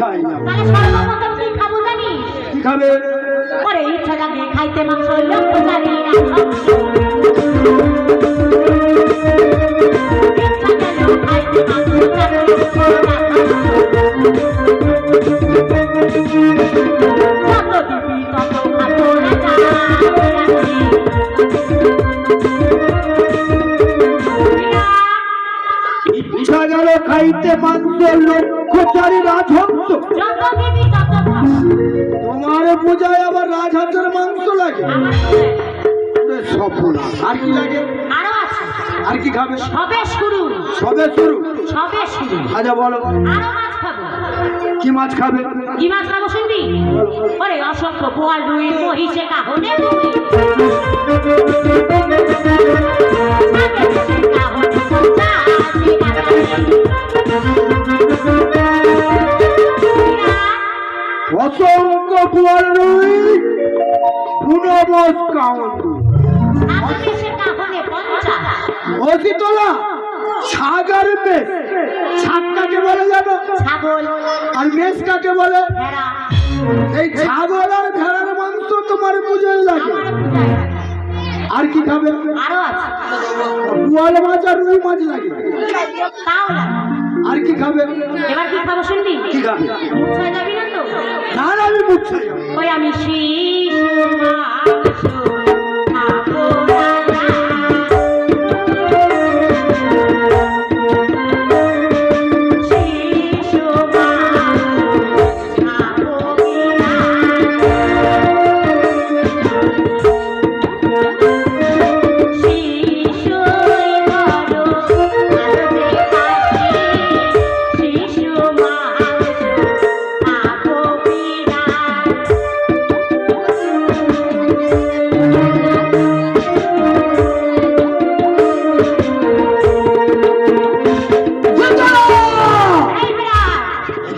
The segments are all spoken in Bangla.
চাই না। কি খাব ইচ্ছা জাগে খাইতে মাংস লক্ষ্য জানি না। গেল খাইতে মাংস লক্ষ্য চারি রাজহংস। তোমার পূজায় আবার রাজহাঁসের মাংস লাগে। সর্বনাশ। আর কি লাগে? আর কি খাবে? সবে শুরু। সবে শুরু? সবে শুরু। আচ্ছা বলো। আরও মাছ খাব। কি মাছ খাবে? কি মাছ খাব শুনবি? ওরে অসংখ্য বোয়াল রুই মহিষে কাহনে রুই। বুয়ার পুনবস মেষ কাকে বলে জানো আর মেষ কাকে বলে এই ছাগল আর ভেড়ার মাংস তোমার পুজোয় লাগে। আর কি খাবে? আরও মাছ আর রুই মাছ লাগে। লাগে। আর কি খাবে? এবার কি খাব শুনবি? কি খাবে? ওই আমি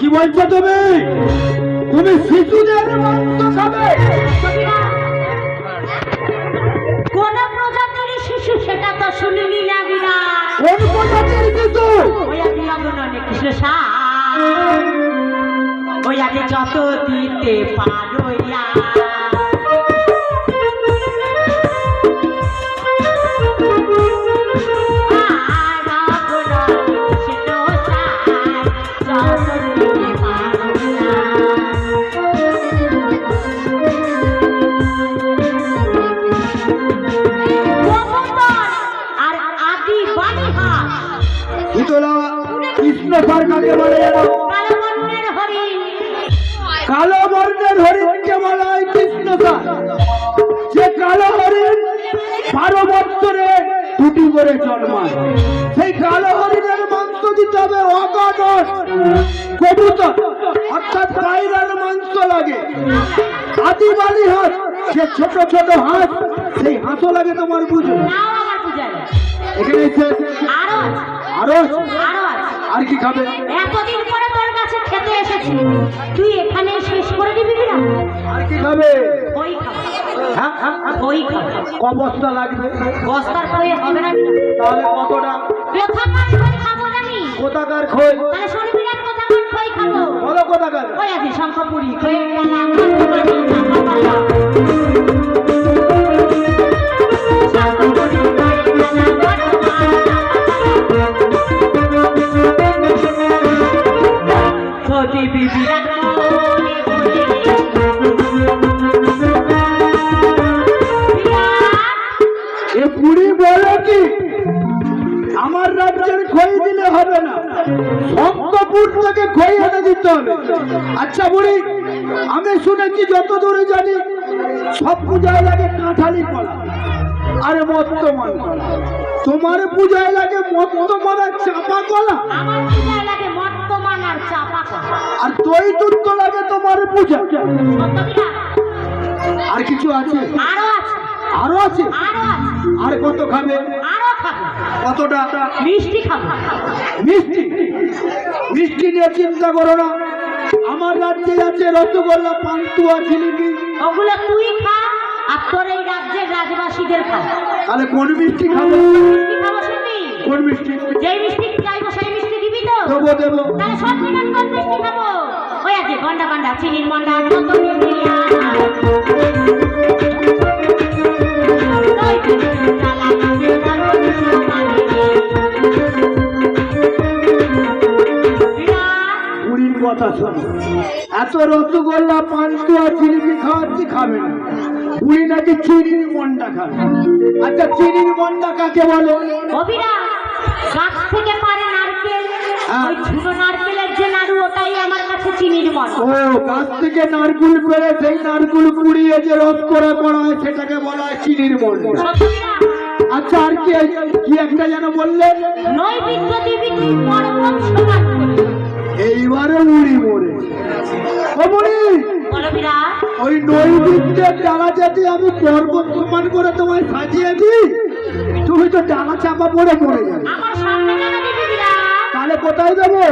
কি বলছো তুমি? তুমি শিশুদের মাংস খাবে? কোন প্রজাতির শিশু সেটা তো শুনিনি না বিরাট কোন প্রজাতির শিশু? ওই আদি অগণনে কৃষ্ণ ওই আদি যত দিতে পারো কাকে বলে কালো বর্ণের হরিণকে বলা হয় কৃষ্ণ যে কালো হরিণ বারো বছরে দুটি করে জন্মায়। সেই কালো হরিণের মাংস দিতে হবে অগাধ। কবুতর অর্থাৎ পায়রার মাংস লাগে। আদিবালি হাঁস সে ছোট ছোট হাঁস সেই হাঁসও লাগে তোমার বুঝো নাও এখানে আরও আরও? আরও কি খাবে? এতদিন পরে তোর কাছে খেতে এসেছি। তুই এখানে শেষ করে দিবি না আর কি খাবে? ওই খাব। হ্যাঁ। ওই খাব। ক বস্তা লাগবে। বস্তার খয়ে হবে না তাহলে কতটা? কোথাকার খই খাব জানি কোথাকার খোঁজ তাহলে শুনবি না কোথাকার খই খাব। বলো কোথাকার? ওই আছে শঙ্খপুরি খইয়ের ডালা। বুড়ি বলে কি? আমার রাজ্যের খই দিলে হবে না। শঙ্কপুর থেকে খই এনে দিতে হবে। আচ্ছা বুড়ি আমি শুনেছি যত দূরে জানি সব পূজায় লাগে কাঁঠালি কলা আরে মত্তমান কলা তোমার পূজায় লাগে মত্তমান আর চাপা কলা। আর দই দুধ লাগে তোমার পূজা। আর কিছু আছে? আরও আছে। আরও আছে? আরও আর কত খাবে? কতটা? মিষ্টি খাব। মিষ্টি? মিষ্টি নিয়ে চিন্তা করো না। আমার রাজ্যে আছে রসগোল্লা পান্তুয়া জিলিপি। ওগুলো তুই খা আর তোর এই রাজ্যের রাজবাসীদের খা। তাহলে কোন মিষ্টি খাব? মিষ্টি খাব শুনবি কোন মিষ্টি? যেই মিষ্টি চাইব সেই মিষ্টি দিবি তো। দেবো দেবো। তাহলে সব মিষ্টি খাব? ওই মন্ডা মন্ডা চিনির মন্ডা কত কথা শোনো। এত রসগোল্লা পান্তুয়া জিলিপি খাওয়াচ্ছি খাবে না। বুড়ি নাকি চিনির মন্ডা খাবে। আচ্ছা চিনির মন্ডা কাকে বলো? গাছ থেকে পারে নারকেল। ওই ছোট নারকেলের যে নাড়ু ওটাই আমার কাছে চিনির ও গাছ থেকে নারকুল পেরে সেই নারকুল কুড়িয়ে যে রস করে হয় সেটাকে বলা হয় চিনির মন্ডা। আচ্ছা আর কি কি একটা যেন বললেন নৈবিদ্য সমান এইবারে উড়ি মরে। অভিরা ওই নৈবিদ্যের ডালা যাতে আমি পর্বত প্রমাণ করে তোমায় সাজিয়েছি তুমি তো ডালা চাপা পড়ে মরে যাবে। তাহলে কোথায় দেবো?